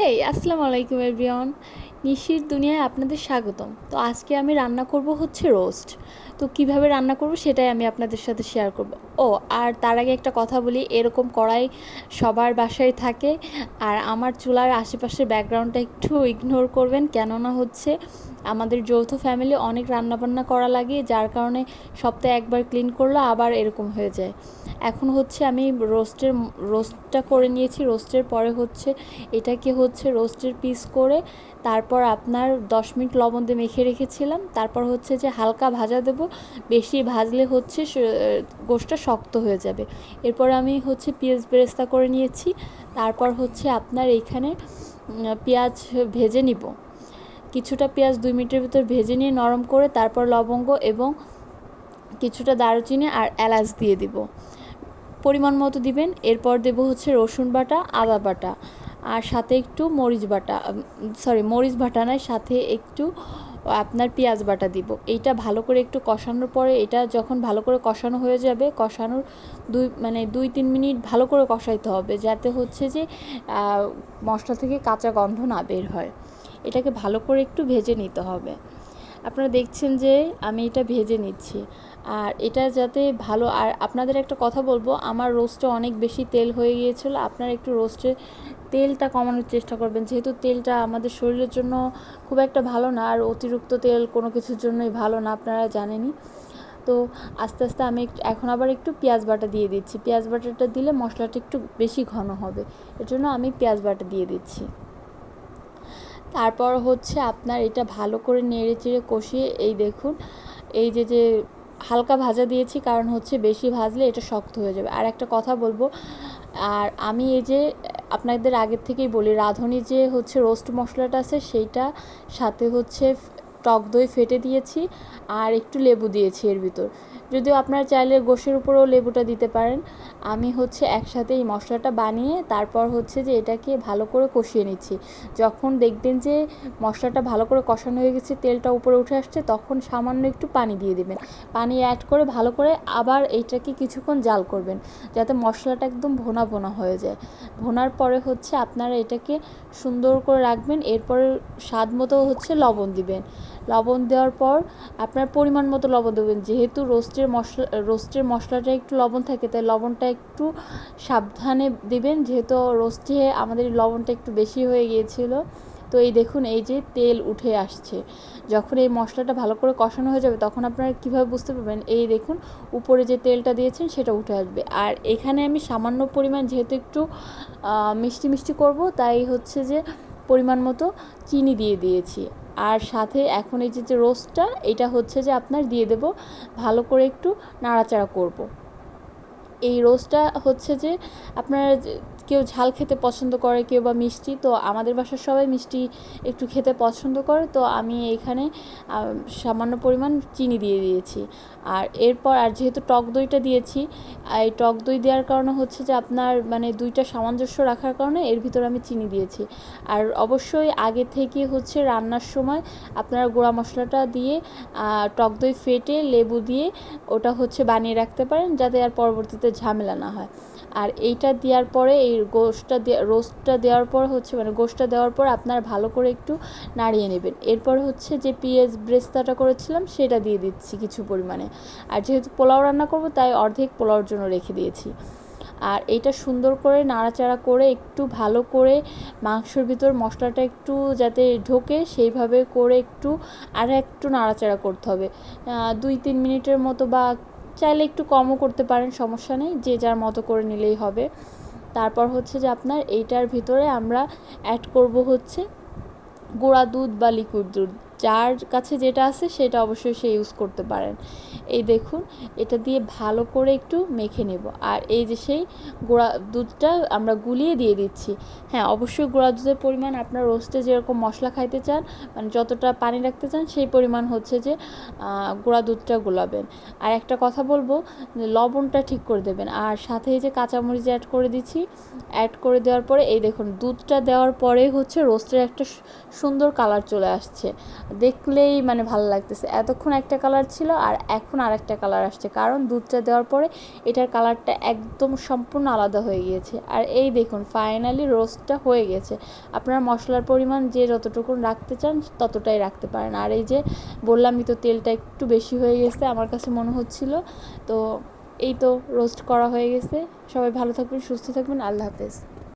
হেই আসসালামু আলাইকুম এভরিওয়ান নিশির দুনিয়ায় আপনাদের স্বাগতম। তো আজকে আমি রান্না করব হচ্ছে রোস্ট তো কীভাবে রান্না করব সেটাই আমি আপনাদের সাথে শেয়ার করব। ও, আর তার আগে একটা কথা বলি, এরকম কড়াই সবার বাসায় থাকে, আর আমার চুলার আশেপাশের ব্যাকগ্রাউন্ডটা একটু ইগনোর করবেন, কেননা হচ্ছে আমাদের যৌথ ফ্যামিলি অনেক রান্নাবান্না করা লাগে, যার কারণে সপ্তাহে একবার ক্লিন করলে আবার এরকম হয়ে যায়। এখন হচ্ছে আমি রোস্টের রোস্টটা করে নিয়েছি রোস্টের পরে হচ্ছে এটাকে হচ্ছে রোস্টের পিস করে তারপর আপনার দশ মিনিট লবণ দিয়ে মেখে রেখেছিলাম, তারপর হচ্ছে যে হালকা ভাজা দেব বেশি ভাজলে হচ্ছে গোষ্ঠটা শক্ত হয়ে যাবে। এরপর আমি হচ্ছে পেঁয়াজ বেরেস্তা করে নিয়েছি। তারপর হচ্ছে আপনার এইখানে পেঁয়াজ ভেজে নিব। কিছুটা পেঁয়াজ দুই মিনিটের ভিতর ভেজে নিয়ে নরম করে তারপর লবঙ্গ এবং কিছুটা দারুচিনি আর এলাচ দিয়ে দিব। পরিমাণ মতো দিবেন। এরপর দেব হচ্ছে রসুন বাটা, আদা বাটা। আর সাথে একটু মরিচ বাটা সরি মরিচ বাটা নয়, সাথে একটু আপনার পেঁয়াজ বাটা দিব। এইটা ভালো করে একটু কষানোর পরে এটা যখন ভালো করে কষানো হয়ে যাবে, কষানোর দুই মানে দুই, তিন মিনিট ভালো করে কষাইতে হবে যাতে হচ্ছে যে মশলা থেকে কাঁচা গন্ধ না বের হয়। এটাকে ভালো করে একটু ভেজে নিতে হবে। আপনারা দেখছেন যে আমি এটা ভেজে নিচ্ছি। আর এটা যাতে ভালো, আর আপনাদের একটা কথা বলব, আমার রোস্টে অনেক বেশি তেল হয়ে গিয়েছিল, আপনারা একটু রোস্টে তেলটা কমানোর চেষ্টা করবেন। যেহেতু তেলটা আমাদের শরীরের জন্য খুব একটা ভালো না, আর অতিরিক্ত তেল কোনো কিছুর জন্যই ভালো না, আপনারা জানেনই। তো আস্তে আস্তে আমি এখন আবার একটু পেঁয়াজ বাটা দিয়ে দিচ্ছি। পেঁয়াজ বাটাটা দিলে মশলাটা একটু বেশি ঘন হবে। এর জন্য আমি পেঁয়াজ বাটা দিয়ে দিচ্ছি। তারপর হচ্ছে আপনার এটা ভালো করে নেড়ে চেড়ে কষিয়ে, এই দেখুন, এই যে যে হালকা ভাজা দিয়েছি, কারণ হচ্ছে বেশি ভাজলে এটা শক্ত হয়ে যাবে। আর একটা কথা বলব, আর আমি এই যে আপনাদের আগের থেকেই বলি, রাঁধুনি যে হচ্ছে রোস্ট মশলাটা আছে, সেইটা সাথে হচ্ছে টক দই ফেটে দিয়েছি আর একটু লেবু দিয়েছি এর ভিতর। যদিও আপনার চাইলে গোশের উপরেও লেবুটা দিতে পারেন। আমি হচ্ছে একসাথে এই মশলাটা বানিয়ে তারপর হচ্ছে যে এটাকে ভালো করে কষিয়ে নিচ্ছি। যখন দেখবেন যে মশলাটা ভালো করে কষানো হয়ে গেছে, তেলটা উপরে উঠে আসছে, তখন সামান্য একটু পানি দিয়ে দেবেন। পানি অ্যাড করে ভালো করে আবার এইটাকে কিছুক্ষণ জাল করবেন, যাতে মশলাটা একদম ভোনা ভোনা হয়ে যায়। ভোনার পরে হচ্ছে আপনারা এটাকে সুন্দর করে রাখবেন, এরপরে স্বাদ মতো হচ্ছে লবণ দিবেন। লবণ দেওয়ার পর আপনার পরিমাণ মতো লবণ দেবেন। যেহেতু রোস্টের মশলা, রোস্টের মশলাটা একটু লবণ থাকে, তাই লবণটা একটু সাবধানে দেবেন। যেহেতু রোস্টে আমাদের লবণটা একটু বেশি হয়ে গিয়েছিল, তো এই দেখুন, এই যে তেল উঠে আসছে। যখন এই মশলাটা ভালো করে কষানো হয়ে যাবে, তখন আপনারা কীভাবে বুঝতে পারবেন? এই দেখুন, উপরে যে তেলটা দিয়েছেন, সেটা উঠে আসবে। আর এখানে আমি সামান্য পরিমাণ, যেহেতু একটু মিষ্টি মিষ্টি করব, তাই হচ্ছে যে পরিমাণ মতো চিনি দিয়ে দিয়েছি। আর সাথে এখন এই যে রোস্টটা, এটা হচ্ছে যে আপনার দিয়ে দেব ভালো করে একটু নাড়াচাড়া করব। এই রোস্টটা হচ্ছে যে আপনার কেউ ঝাল খেতে পছন্দ করে, কেউ বা মিষ্টি, তো আমাদের বাসার সবাই মিষ্টি একটু খেতে পছন্দ করে, তো আমি এখানে সামান্য পরিমাণ চিনি দিয়ে দিয়েছি। আর এরপর, আর যেহেতু টক দইটা দিয়েছি এই টক দই দেওয়ার কারণে হচ্ছে যে আপনার মানে দুইটা সামঞ্জস্য রাখার কারণে এর ভিতরে আমি চিনি দিয়েছি। আর অবশ্যই আগে থেকে হচ্ছে রান্নার সময় আপনারা গুঁড়া মশলাটা দিয়ে টক দই ফেটে লেবু দিয়ে ওটা হচ্ছে বানিয়ে রাখতে পারেন, যাতে আর পরবর্তীতে ঝামেলা না হয়। আর এইটা দেওয়ার পরে এই গোশটা রোস্টটা দেওয়ার পর হচ্ছে মানে গোশটা দেওয়ার পর আপনার ভালো করে একটু নাড়িয়ে নেবেন। এরপর হচ্ছে যে পেঁয়াজ ব্রেস্তাটা করেছিলাম, সেটা দিয়ে দিচ্ছি কিছু পরিমাণে। আর যেহেতু পোলাও রান্না করব, তাই অর্ধেক পোলাওর জন্য রেখে দিয়েছি। আর এটা সুন্দর করে নাড়াচাড়া করে একটু ভালো করে মাংসর ভিতর মশলাটা একটু যাতে ঢোকে, সেইভাবে করে একটু আর একটু নাড়াচাড়া করতে হবে। দুই তিন মিনিটের মতো বা চাইলে একটু কমও করতে পারেন, সমস্যা নেই, যে যার মতো করে নিলেই হবে। তারপর হচ্ছে যে আপনার এইটার ভিতরে আমরা অ্যাড করব হচ্ছে গুঁড়া দুধ বা লিকুইড দুধ। যার কাছে যেটা আছে সেটা অবশ্যই সে ইউজ করতে পারেন। এই দেখুন, এটা দিয়ে ভালো করে একটু মেখে নেব। আর এই যে সেই গোড়া দুধটা আমরা গুলিয়ে দিয়ে দিচ্ছি। হ্যাঁ অবশ্যই গুঁড়া দুধের পরিমাণ আপনার রোস্টে যেরকম মশলা খাইতে চান মানে যতটা পানি রাখতে চান, সেই পরিমাণ হচ্ছে যে গুঁড়া দুধটা গোলাবেন। আর একটা কথা বলব লবণটা ঠিক করে দেবেন। আর সাথে এই যে কাঁচামরিচ অ্যাড করে দিচ্ছি অ্যাড করে দেওয়ার পরে এই দেখুন, দুধটা দেওয়ার পরে হচ্ছে রোস্টের একটা সুন্দর কালার চলে আসছে। দেখলেই মানে ভালো লাগতেছে। এতক্ষণ একটা কালার ছিল আর এখন আর একটা কালার আসছে। কারণ দুধটা দেওয়ার পরে এটার কালারটা একদম সম্পূর্ণ আলাদা হয়ে গিয়েছে। আর এই দেখুন ফাইনালি রোস্টটা হয়ে গেছে। আপনার মশলার পরিমাণ যে যতটুকু রাখতে চান, ততটাই রাখতে পারেন। আর এই যে বললামই তো তেলটা একটু বেশি হয়ে গেছে, আমার কাছে মনে হচ্ছিল। তো এই তো রোস্ট করা হয়ে গেছে। সবাই ভালো থাকবেন, সুস্থ থাকবেন। আল্লাহ হাফেজ।